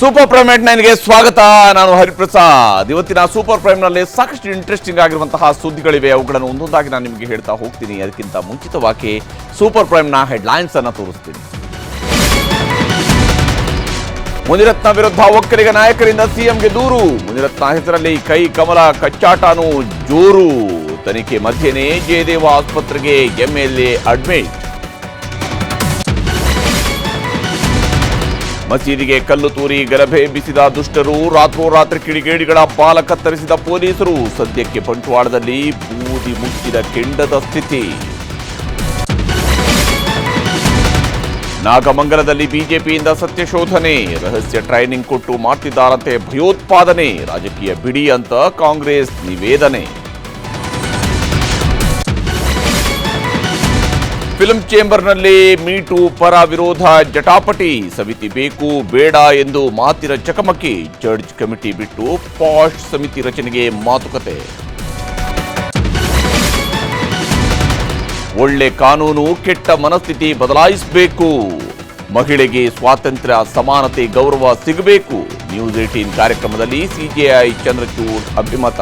Super prime ನೈನ್ಗೆ ಸ್ವಾಗತ. ನಾನು ಹರಿಪ್ರಸಾದ್. ಇವತ್ತಿನ ಸೂಪರ್ ಪ್ರೈಮ್ನಲ್ಲಿ ಸಾಕಷ್ಟು ಇಂಟ್ರೆಸ್ಟಿಂಗ್ ಆಗಿರುವಂತಹ ಸುದ್ದಿಗಳಿವೆ. ಅವುಗಳನ್ನು ಒಂದೊಂದಾಗಿ ನಾನು ನಿಮಗೆ ಹೇಳ್ತಾ ಹೋಗ್ತೀನಿ. ಅದಕ್ಕಿಂತ ಮುಂಚಿತವಾಗಿ ಸೂಪರ್ ಪ್ರೈಮ್ನ ಹೆಡ್ಲೈನ್ಸ್ ಅನ್ನು ತೋರಿಸ್ತೀನಿ. ಮುನಿರತ್ನ ವಿರುದ್ಧ ಒಕ್ಕಲಿಗ ನಾಯಕರಿಂದ ಸಿಎಂಗೆ ದೂರು. ಮುನಿರತ್ನ ಹೆಸರಲ್ಲಿ ಕೈ ಕಮಲ ಕಚ್ಚಾಟನೂ ಜೋರು. ತನಿಖೆ ಮಧ್ಯೆನೇ ಜಯದೇವ ಆಸ್ಪತ್ರೆಗೆ ಎಂಎಲ್ಎ ಅಡ್ಮಿಟ್ ಮಸೀದಿಗೆ ಕಲ್ಲು ತೂರಿ ಗಲಭೆ ಬಿಸಿದ ದುಷ್ಟರು ರಾತ್ರೋರಾತ್ರಿ ಕಿಡಿಗೇಡಿಗಳ ಬಾಲ ಕತ್ತರಿಸಿದ ಪೊಲೀಸರು ಸದ್ಯಕ್ಕೆ ಬಂಟ್ವಾಳದಲ್ಲಿ ಬೂದಿ ಮುಚ್ಚಿದ ಕೆಂಡದ ಸ್ಥಿತಿ. ನಾಗಮಂಗಲದಲ್ಲಿ ಬಿಜೆಪಿಯಿಂದ ಸತ್ಯಶೋಧನೆ, ರಹಸ್ಯ ಟ್ರೈನಿಂಗ್ ಕೊಟ್ಟು ಮಾಡ್ತಿದ್ದಾರಂತೆ ಭಯೋತ್ಪಾದನೆ, ರಾಜಕೀಯ ಬಿಡಿ ಅಂತ ಕಾಂಗ್ರೆಸ್ ನಿವೇದನೆ. ಫಿಲ್ಮ್ ಚೇಂಬರ್ನಲ್ಲಿ ಮೀಟು ಪರ ವಿರೋಧ ಜಟಾಪಟಿ. ಸಮಿತಿ ಬೇಕು, ಬೇಡ ಎಂದು ಮಾತಿನ ಚಕಮಕಿ. ಜಡ್ಜ್ ಕಮಿಟಿ ಬಿಟ್ಟು ಪಾಶ್ ಸಮಿತಿ ರಚನೆಗೆ ಮಾತುಕತೆ. ಒಳ್ಳೆ ಕಾನೂನು, ಕೆಟ್ಟ ಮನಸ್ಥಿತಿ ಬದಲಾಯಿಸಬೇಕು. ಮಹಿಳೆಗೆ ಸ್ವಾತಂತ್ರ್ಯ, ಸಮಾನತೆ, ಗೌರವ ಸಿಗಬೇಕು. ನ್ಯೂಸ್ ಏಟೀನ್ ಕಾರ್ಯಕ್ರಮದಲ್ಲಿ ಸಿಜೆಐ ಚಂದ್ರಚೂಡ್ ಅಭಿಮತ.